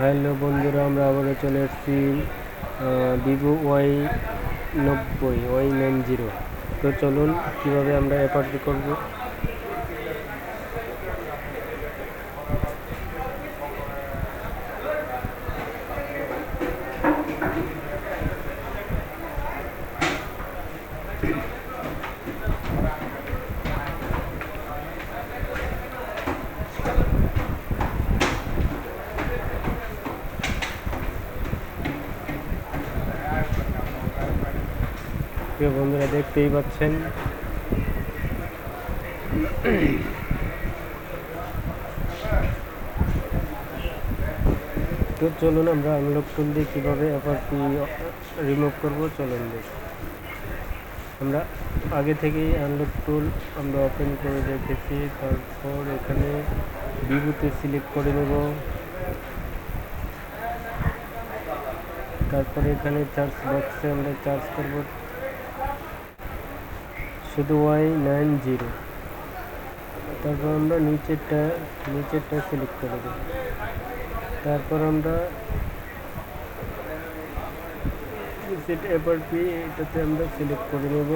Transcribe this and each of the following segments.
Hello বন্ধুরা, আমরা আবারও চলে এসেছি ভিভো ওয়াই নব্বই ওয়াই নাইন জিরো। তো চলুন, কীভাবে আমরা অ্যাপার্টি করব? প্রিয় বন্ধুরা দেখতেই পাচ্ছেন। তো চলুন আমরা আনলক টুল দিয়ে কীভাবে অ্যাপারটি রিমুভ করব, চলুন দেখি। আমরা আগে থেকেই আনলক টুল আমরা ওপেন করে রেখেছি, তারপর এখানে ভিভোতে সিলেক্ট করে নেব। তারপরে এখানে চার্জ বক্সে আমরা চার্জ করব। শুধু ওয়াই নাইন জিরো তারপর আমরা নিচেরটা নিচেরটা সিলেক্ট করে দেব। তারপর আমরা সেট এপারপি এটাতে আমরা সিলেক্ট করে নেব।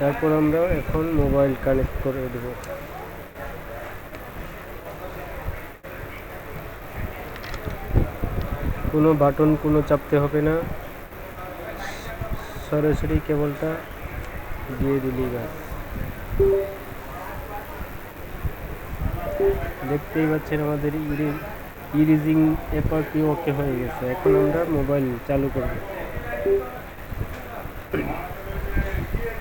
তারপর আমরা এখন মোবাইল কানেক্ট করে দেব। কোনো বাটন কোনো চাপতে হবে না। সরাসরি কেবলটা দিয়ে দিলি গাছ দেখতেই পাচ্ছেন আমাদের ইরিজিং অ্যাপারটি ওকে হয়ে গেছে। এখন আমরা মোবাইল চালু করব।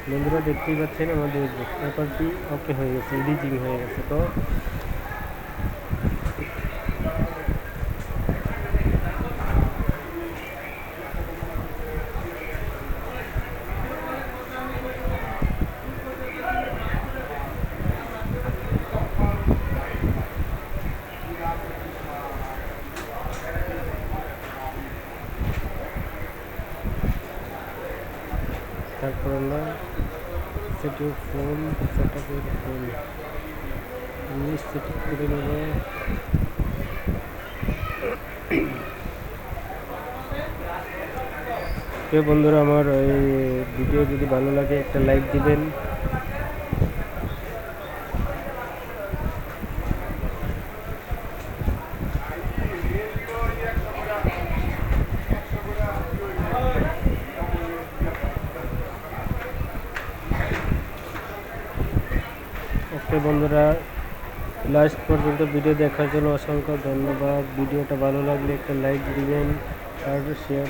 বন্ধুরা, দেখতেই পাচ্ছেন আমাদের অ্যাপারটি ওকে হয়ে গেছে, ইরিজিং হয়ে গেছে। তো তারপর আমরা সেটি ফোন সেট ফোন ইংলিশ সেটি করে নেব। বন্ধুরা, আমার এই ভিডিও যদি ভালো লাগে, একটা লাইক দিবেন। ওকে বন্ধুরা। লাস্ট পর্যন্ত ভিডিও দেখার জন্য অসংখ্য ধন্যবাদ। ভিডিওটা ভালো লাগলে একটা লাইক দিবেন আর শেয়ার